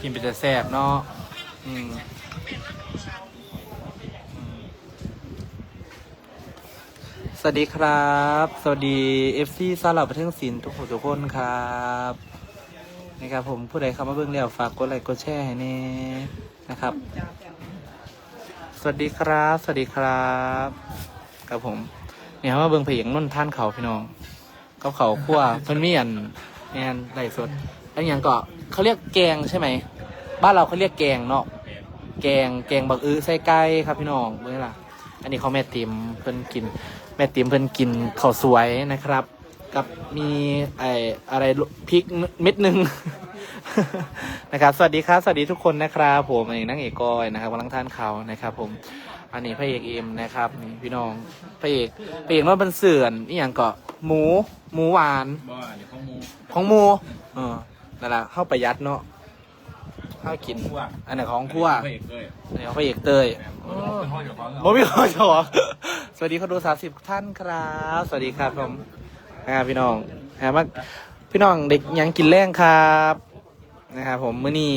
กินเป็นแซ่บเนาะอืมสวัสดีครับ สวัสดี FC ซาลาประเทศศิลป์ทุกคนทุกคนครับนะครับผมผู้ใดเข้ามาเบิ่งแล้วฝากกดไลค์กดแชร์ให้แน่นะครับ สวัสดีครับ สวัสดีครับครับผมเนี่ยครับมาเบิ่งเพลงนุ่นท่านเขาพี่น้องกับเขาคั่วเพิ่นมีอันแอนไหลสดอันอย่างก็เขาเรียกแกงใช่ไหม บ้านเราเขาเรียกแกงเนาะแกงแกงบักอื้อใส่ไก่ครับพี่น้องเมื่อล่ะ อันนี้เขาแม่ติมเพิ่นกิน แม่ติมเพิ่นกินข้าวสวยนะครับ กับมีไออะไรพริกเม็ดหนึ่งนะครับ สวัสดีครับสวัสดีทุกคนนะครับผมเองนั่งเอกกอยนะครับกำลังทานเขาวนะครับ ผม อันนี้พระเอกเอ็มนะครับนี่พี่น้องพระเอกพระเอกว่าเป็นเสื่อนนี่อย่างเกาะหมู หมูหวานบ่เดี๋ยวเขามูของหมูเออนั่นแหละเข้าประหยัดเนาะเข้ากินคั่วอันไหนของคั่วพระเอกเลยอันนี้ของพระเอกเตยโอ้เป็นห้องอยู่ของผมมีคนจะบอกสวัสดีคนดูสามสิบท่านครับ สวัสดีครับผมนะครับพี่น้องนะครับว่าพี่น้องเด็กยังกินแรงครับนะครับผมมื้อนี้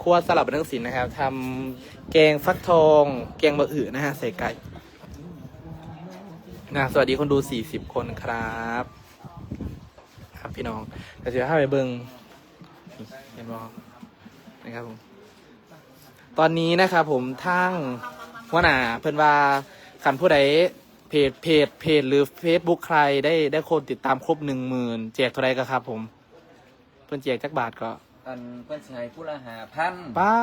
ครัวสลับบันเทิงศิลป์นะครับทำแกงฟักทอง แกงบะอือนะฮะใส่ไก่นะสวัสดีคนดูสี่สิบคนครับ ครับพี่น้องเดี๋ยวจะให้ไปเบิงเห็นบอ นะครับผม ตอนนี้นะครับผมทางหัวหน้าเพิ่นว่าคันผู้ใดเพจเพจเพจหรือ Facebook ใครได้ได้คนติดตามครบหนึ่งหมื่นแจกเท่าไรก็ครับ ผม เพิ่นแจกจักบาทก็อันเพื่อนชายผู้ละหาพันป้า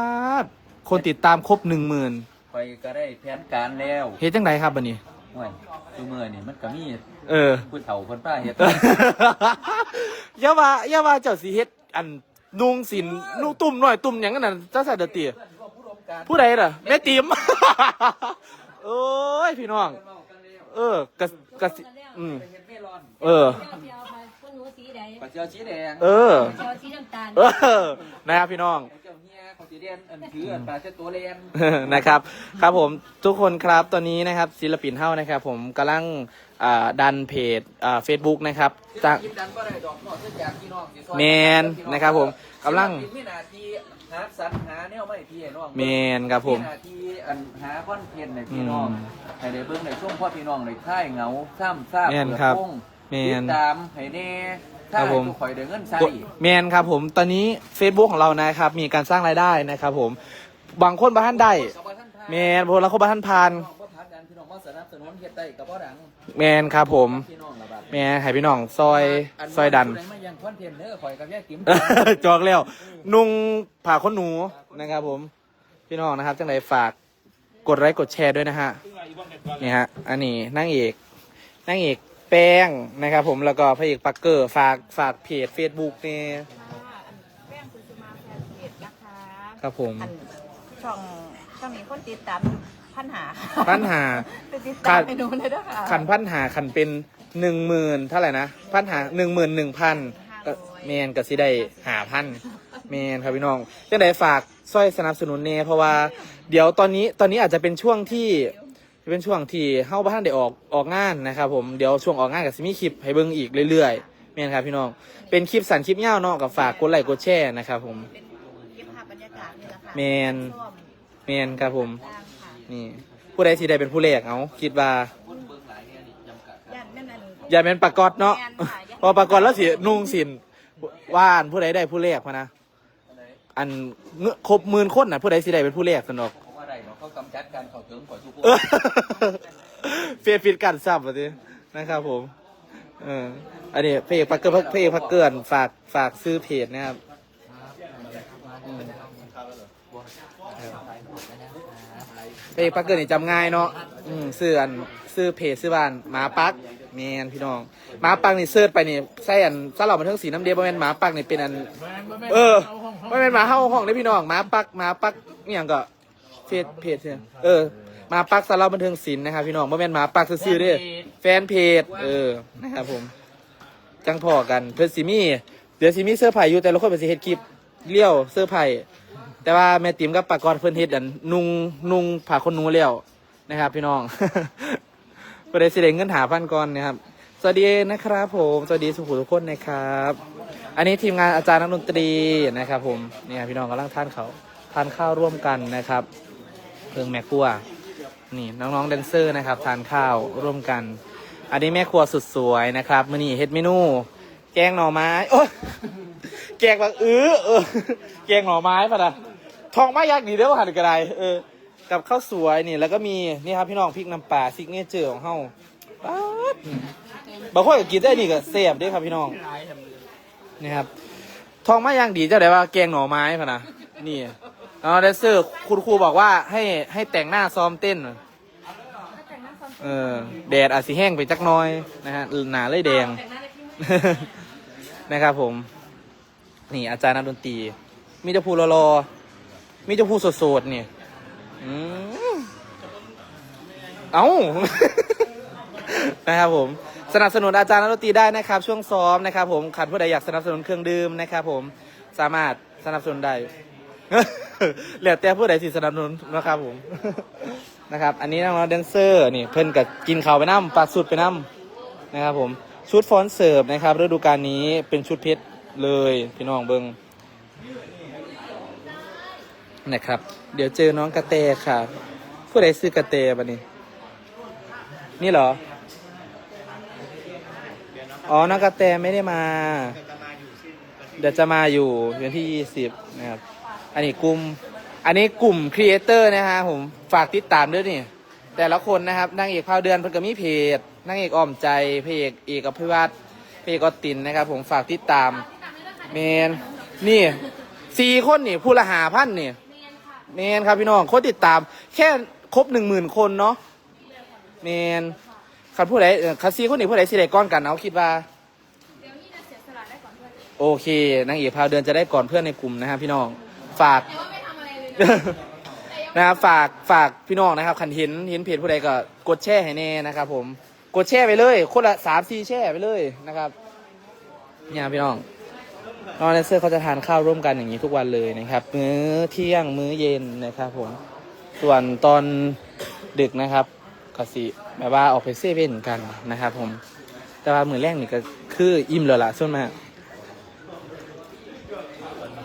ดคนติดตามครบหนึ่งหมื่นคอยก็ได้แผนการแล้วเฮ็ดจังไดครับบัดนี้ ห่วยดูมือนี่มันก็มีเออ ผู้เฒ่าคนป้าเฮ็ด อย่าว่าอย่าว่าเจ้าสิเฮ็ดอัน นุงสินนุงตุ่มหน่อยตุ่มหยังนั่นน่ะเจ้าใส่เดอเตียผู้ใดล่ะแม่ติ๋มโอ้ยพี่น้อง เออกะกะสิอืมเฮ็ดไม่ร้อนเออ เจ้าเดียวไปคนหนูสีใดปลาเจียวสีแดงเออ เจ้าสีน้ำตาล เออนะครับพี่น้อง สีแดงอันถืออันปลาเจ้าตัวแรงนะครับ ครับผมทุกคนครับตอนนี้นะครับศิลปินเฮ้านะครับ ผมกำลังอ่าดันเพจอ่าเฟซบุ๊กนะครับจากคิดดันก็ได้ดอกนอกเส้นจากพี่น้องสิซอยแมนนะครับผมกำลัง ศิมีหน้าที่หาสรรหาแนวไม่พี่น้องแมนครับผม หน้าที่อันหาคอนเทนต์ในพี่น้องอืมให้ได้เบิ่งในช่วงพ่อพี่น้องในค่ายเหงาซ้ำซ่าแม่นครับเปิดวงแม่น ติดตามให้แน่ ครัถ้าบผมทุกข่อยได้เงินใช้แมนครับผมตอนนี้ Facebook ของเรานะครับ มีการสร้างรายได้นะครับผมบางคนบ้านได้กับว่าท่านพาแมนพวกเราคนบ้านพานพี่น้องบ่พักกันพี่น้องบ่สนับสนุนเฮ็ดได้กับบ่ดังแมนครับผม พี่น้องละบาดแมนให้พี่น้องซอยซอยดัน ผู้ ใมายังคอนเทนต์เด้อข่อยกับแยกติ๋ม จอกแล้วนุ่งผ่าขนหนูนะครับ ผม พี่น้องนะครับจังไรฝากกดไลค์กดแชร์ด้วยนะฮะนี่ฮะ อันนี้นั่งเอกนั่งเอก แป้งนะครับผมแล้วก็พระเอกปักเกอร์ฝากฝากเพจ Facebook นี่แป้งคุณสุมาแฟนเพจนะคะครับผมอันช่องช่องนี้คนติดตามพันหาปัญหาไปติดตามไปดูเลยนะคะขันพันหาขันเป็นหนึ่งหมื่นเท่าไหร่นะพันหาหนึ่งหมื่นหนึ่งพันเมนกับสิได้หาพันเมนครับพี่น้องจังไดฝากสร้อยสนับสนุนเน่เพราะว่า เดี๋ยวตอนนี้ตอนนี้อาจจะเป็นช่วงที่ เป็นช่วงที่เฮ้าบ้านได้ออกออกงานนะครับผมเดี๋ยวช่วงออกงานกับซิมีคลิปให้เบิ่งอีกเรื่อยๆเมนครับพี่น้องเป็นคลิปสั้นคลิปยาวเนาะกับฝากกดไลค์กดแชร์นะครับผมเป็นเก็บภาพบรรยากาศนี่แหละค่ะแมนชอบเมนครับผมตามค่ะนี่ ผู้ใดสิได้เป็นผู้แรกเอาคิดว่าย่านนั่นอันอย่าเป็นปากกอดเนาะแม่นค่ะอย่าพอปากกอดแล้วสินุ่งสินว่านผู้ใดได้ผู้แรกพะนะอันเงอะครบหมื่นคนน่ะผู้ใดสิได้เป็นผู้แรกสนอก กำจัดการเข้าถึงข่อยทุกคนเฟียดฟิดกันซับอะสินะครับผม เออ อันนี้เพจพักเกินเพจพักเกินฝากฝากซื้อเพจนะครับเพจพักเกินนี่จำง่ายเนาะอืมซื้ออันซื้อเพจซื้อบ้านหมาปักแมนพี่น้องหมาปักนี่เสิร์ชไปนี่ใส่อันสลับมาทั้งสีน้ำเดียวบ่แม่นหมาปักนี่เป็นอัน เออไม่เป็นหมาเข้าห้องได้พี่น้องหมาปักหมาปักอหย่างก็ เพจเพจเนี่ยเออหมาปักสารบบันเทิงศิลป์นะครับ พี่น้องไม่เป็นหมาปักซื่อๆเด้อแฟนเพจเออนะครับผมจังพอกันเพื่อนซิมี่เดี๋ยวซิมี่เสื้อร์ไผ่อยู่แต่ละคนเป็นสิเฮ็ดคลิปเลี้ยวเสื้อร์ไผ่แต่ว่าแม่ติ๋มกับปากกรเพื่อนเฮ็ดอันนุงนุงผ่าคนหนูแล้วนะครับ พี่น้องประเดี๋ยวสิเดเงินหาพันก่อนนะครับ สวัสดีนะครับผมสวัสดีสุขุมทุกคนนะครับ อันนี้ทีมงานอาจารย์นักดนตรีนะครับ ผมเนี่ยพี่น้องกำลังทานเขาวทานข้าวร่วมกันนะครับ เพิงแม่ครัว นี่น้องๆแดนเซอร์นะครับ ทานข้าวร่วมกัน อันนี้แม่ครัวสุดสวยนะครับมือนี้เฮ็ดเมนู แกงหน่อไม้โอ้ยแกงแบบอื้อเออแกงหน่อไม้ป่ะนะทองไม้ยักษ์นี่เด้อว่าหันกระไดเออกับข้าวสวยนี่แล้วก็มีนี่ครับพี่น้องพริกน้ำปลาซิกเนเจอร์ของเฮาป๊าดบางคนก็กินได้นี่ก็เสียบด้วยครับพี่น้องนี่ครับทองไม้ย่างดีเจ้าได้ว่าแกงหน่อไม้ป่ะนะนี่ เอแดนเซอร์คุณครูบอกว่าให้ให้แต่งหน้าซ้อมเต้นเออแดดอาจสิแห้งไปจักหน้อยนะฮะหนาเลยแดง แต่งหน้าได้ที่มือ นะครับผม นี่อาจารย์นักดนตรี มีเจ้าผู้รอๆมีเจ้าผู้สดๆนี่อืมเอ้านะครับผม สนับสนุนอาจารย์นักดนตรีได้นะครับ ช่วงซ้อมนะครับผมขัดผู้ใดอยากสนับสนุนเครื่องดื่มนะครับผมสามารถสนับสนุนได้ แล้วแต่ผู้ใดสิสนับสนุนนะครับผม นะครับ อันนี้น้องๆแดนเซอร์นี่เพิ่นกับกินข้าวไปน้ำปลาสุดไปน้ำนะครับผม ชุดฟอนเสิร์ฟนะครับฤดูกาลนี้เป็นชุดเพชรเลยพี่น้องเบิงนะครับ เดี๋ยวเจอน้องกระเตค่ะ ผู้ใดซื้อกระเตบันนี้ นี่เหรอ อ๋อ น้องกระแตไม่ได้มา เดี๋ยวจะมาอยู่วันที่ยี่สิบนะครับ อันนี้กลุ่ม อันนี้กลุ่มครีเอเตอร์นะฮะผมฝากติดตามด้วยนี่ แต่ละคนนะครับนางเอกพาวเดือนเพิ่นก็มีเพจนางเอกอ้อมใจเพจเอกอภิวัตเพจกอตินนะครับ ผมฝากติดตามเมนนี่สี่คนนี่ผู้ละหาพันนี่เมนครับพี่น้องคนติดตาม แค่ครบหนึ่งหมื่นคนเนาะเมนคันผู้ใดคันซีคนนี้ผู้ใดสิได้ก้อนกันเอาคิดว่าโอเคนางเอกพาวเดือนจะได้ก่อนเพื่อนในกลุ่มนะครับพี่น้อง ฝากแต่ว่าไม่ทำอะไรเลยนะครับฝากฝากพี่น้องนะครับคันเห็นเห็นเพจผู้ใดก็กดแชร์ให้แน่นะครับผมกดแชร์ไปเลยคนละสามสี่แชร์ไปเลยนะครับเนี่ยพี่น้องน้องแดนเซอร์เขาจะทานข้าวร่วมกันอย่างนี้ทุกวันเลยนะครับ มื้อเที่ยงมื้อเย็นนะครับผมส่วนตอนดึกนะครับก็สิแบบว่าออกไปเซเว่นกันนะครับ ผม แต่ว่ามื้อแรกนี่ก็คืออิ่มแล้วล่ะส่วนมาก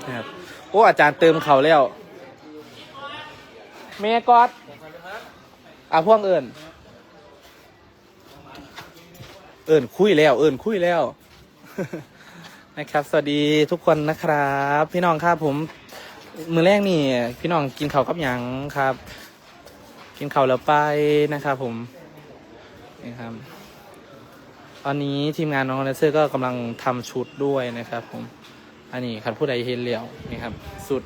นะครับ โอ้ อาจารย์เติมเขาแล้ว เมกอดอะพวกเอิญเอิญคุยแล้ว เอิญคุยแล้ว นะครับ สวัสดีทุกคนนะครับ พี่น้องครับผม มือแรกนี่ พี่น้องกินข้าวกับหยังครับ กินข้าวแล้วไปนะครับผมนี่ครับตอนนี้ทีมงานน้องแดนเซอร์ก็กำลังทำชุดด้วยนะครับผม อันนี้คันผู้ใดเห็นแล้วนี่ครับ สุด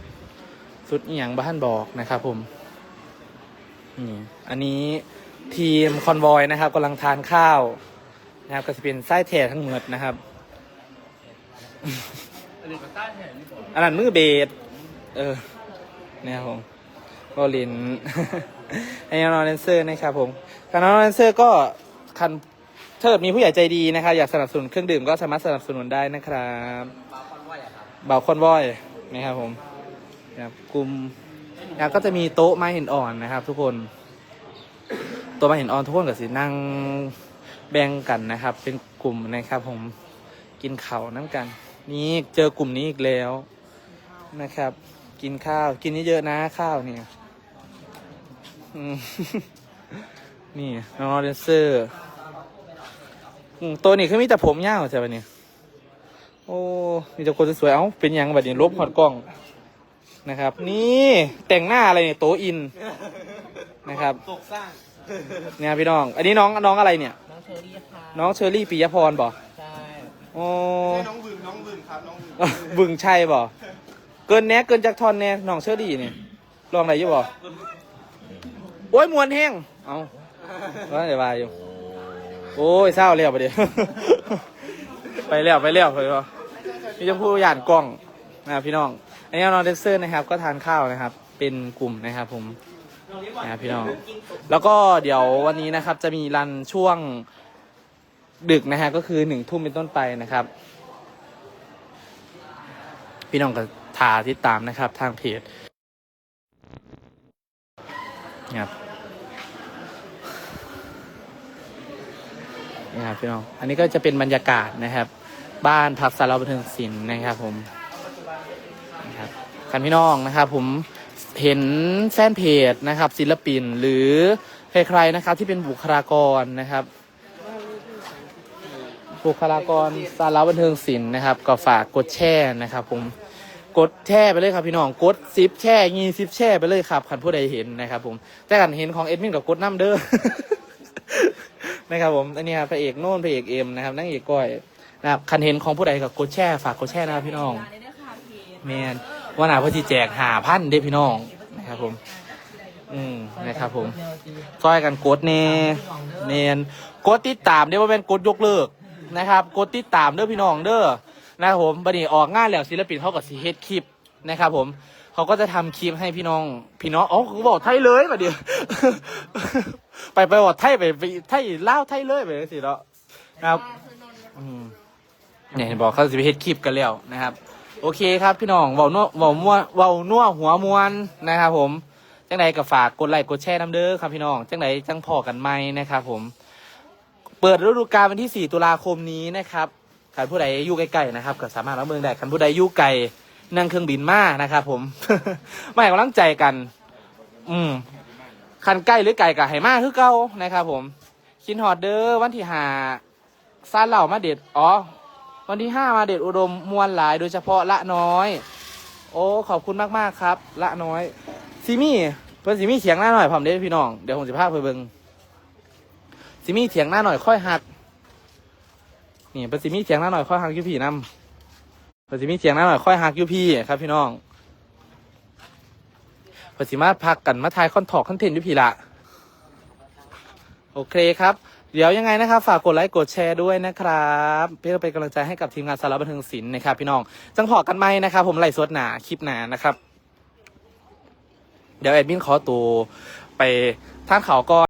สุดอหย่างบ้านบอกนะครับผมนี่อันนี้ทีมคอนวอยนะครับกำลังทานข้าวนะครับก็จะเป็นไส้แท้ทั้งหมดนะครับอันนั้นมือเบสเออเนี่ยครับผมบอลินให้นองแดนเซอร์นะครับผมการนองแดนเซอร์ก็คันถ้าเกิดมีผู้ใหญ่ใจดีนะครับ อยากสนับสนุนเครื่องดื่มก็สามารถสนับสนุนได้นะครับ เบาคอนวอยนะครับผมนะครับกลุ่มนะก็จะมีโต๊ะไม้เหินอ่อนนะครับ ทุกคนโต๊ะไม้เหินอ่อนทุกคนก็สินั่งแบ่งกันนะครับ เป็นกลุ่มนะครับ ผมกินข้าวน้ำกัน นี่เจอกลุ่มนี้อีกแล้วนะครับ กินข้าวกินเยอะๆนะข้าวเนี่ยนี่น้องเดนเซอร์อืมตัวนี้คือมีแต่ผมยาวใช่ปะเนี่ย โอ้มีแต่คนสวยๆเอ้าเป็นหยังแบบนี้ลบหอดกล้องนะครับ นี่แต่งหน้าอะไรเนี่ยโตอินนะครับตกสร้างเนี่ยพี่น้อง อันนี้น้องน้องอะไรเนี่ย น้องเชอรี่ค่ะน้องเชอรี่ปิยพรบ่ใช่โอ้น้องบึงน้องบึงครับน้องบึงใช่บ่เกินแน่เกินจากทอนแน่น้องเชอรี่เนี่ยลองอะไรอยู่บ่โอ้ยมวนแห้งเอาว่าเดี๋ยววายอยู่ โอ้ยเศร้าแล้วประเดี๋ยว ไปแล้วไปแล้วไปแล้วมีจะพูดหยานกล้องนะครับพี่น้องอันนี้นองเดนเซอร์นะครับ ก็ทานข้าวนะครับ เป็นกลุ่มนะครับผมนะครับพี่น้อง แล้วก็เดี๋ยววันนี้นะครับ จะมีรันช่วงดึกนะฮะก็คือหนึ่งทุ่มเป็นต้นไปนะครับ พี่น้องก็ทาติดตามนะครับ ทางเพจนะครับ นี่ครับพี่น้อง อันนี้ก็จะเป็นบรรยากาศนะครับ บ้านพักสารบันเทิงศิลป์นะครับผมนะครับกันพี่น้องนะครับ ผมเห็นแฟนเพจนะครับ ศิลปินหรือใครๆนะครับ ที่เป็นบุคลากรนะครับ บุคลากรสารบันเทิงศิลป์นะครับ ก็ฝากกดแชร์นะครับผมกดแชร์ไปเลยครับพี่น้องกดซิปแชร์งีซิปแชร์ไปเลยครับคันผู้ใดเห็นนะครับผมแต่กันเห็นของเอ็ดมินกับกดน้ำเด้อ นะครับผมอันนี้ครับพระเอกโน่นพระเอกเอ็มนะครับนั่งเอกก้อยนะครับคันเห็นของผู้ใดกับกดแชร์ฝากกดแชร์นะครับพี่น้องในเด้อค่ะเพจแมนว่าหนาเพื่อที่แจกหาพันเด้พี่น้องนะครับผม อืมนะครับผมซอยกันกดเน่เมนกดติดตามเด้ว่าเป็นกดยกเลิกนะครับ กดติดตามเด้อพี่น้องเด้อนะครับผมบัดนี้ออกงานแล้วศิลปินเขาก็สิเฮ็ดคลิปนะครับผม เขาก็จะทำคลิปให้พี่น้อง พี่น้องอ๋อเขาบอกไทยเลยมาเดียวไปไปบอกไทยไปไปไทยเล่าวไทยเลยไปสิเนาะนะครับอืมเนี่ยบอกเขาจะไปเฮ็ดคลิปกันแล้วนะครับ โอเคครับพี่น้องเว้านัวเว้ามัวเว้านัวหัวมวนนะครับ ผมจังใดก็ฝากกดไลค์กดแชร์น้ำเด้อครับพี่น้องจังใดจังพอกันไหมนะครับ ผม เปิดฤดูกาลวันที่ 4 ตุลาคมนี้นะครับใครผู้ใดอยู่ใกล้ๆนะครับก็สามารถรับเมืองได้ใครผู้ใดอยู่ไกล นั่งเครื่องบินมานะครับผมไม่ให้กำลังใจกัน อืมคันใกล้หรือไกลกับไหมาคือเก่านะครับผมคินฮอดเด้อวันที่หาซาเหล่ามาเด็ดอ๋อ วันที่ห้ามาเด็ดอุดมมวลหลาย โดยเฉพาะละน้อย โอ้ขอบคุณมากๆครับ ละน้อยซิมี่เพิ่นซิมี่เถียงหน้าหน่อยผมเด้พี่น้องเดี๋ยวผมจะพาไปเบิงซิมี่เถียงหน้าหน่อยค่อยหักนี่เพิ่นซิมี่เถียงหน้าหน่อยค่อยหักอยูพี่นำ เพิ่นซิมีเถียงน้าหน่อยค่อยหักอยูพี่ครับ พี่น้องเพิ่นสิมาพักกันมาทายคอนทอกคอนเทนต์อยูพี่ละโอเคครับ เดี๋ยวยังไงนะครับ ฝากกดไลค์กดแชร์ด้วยนะครับเพื่อเป็นกำลังใจให้กับทีมงานสารบันเทิงศิลป์นะครับพี่น้อง จังพอกันไหมนะครับ ผมไล่สดหนาคลิปหนานะครับ เดี๋ยวแอดมินขอตัวไปท่านเขาวก่อน